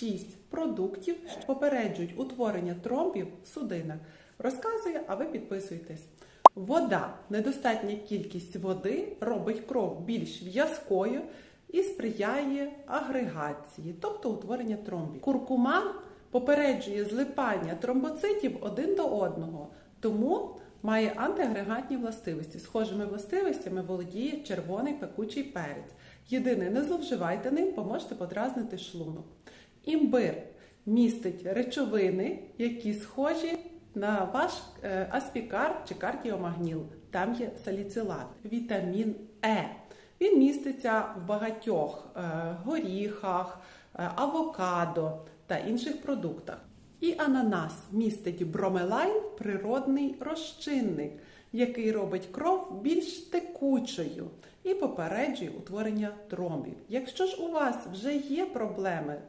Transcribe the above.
шість продуктів, що попереджують утворення тромбів в судинах. Розказує, а ви підписуйтесь. Вода, недостатня кількість води робить кров більш в'язкою і сприяє агрегації, тобто утворення тромбів. Куркума попереджує злипання тромбоцитів один до одного, тому має антиагрегатні властивості. Схожими властивостями володіє червоний пекучий перець. Єдине, не зловживайте ним, бо можете подразнити шлунок. Імбир містить речовини, які схожі на ваш е, аспікар чи кардіомагніл. Там є саліцилат, вітамін Е. Він міститься в багатьох е, горіхах, е, авокадо та інших продуктах. І ананас містить бромелайн, природний розчинник, який робить кров більш текучою і попереджує утворення тромбів. Якщо ж у вас вже є проблеми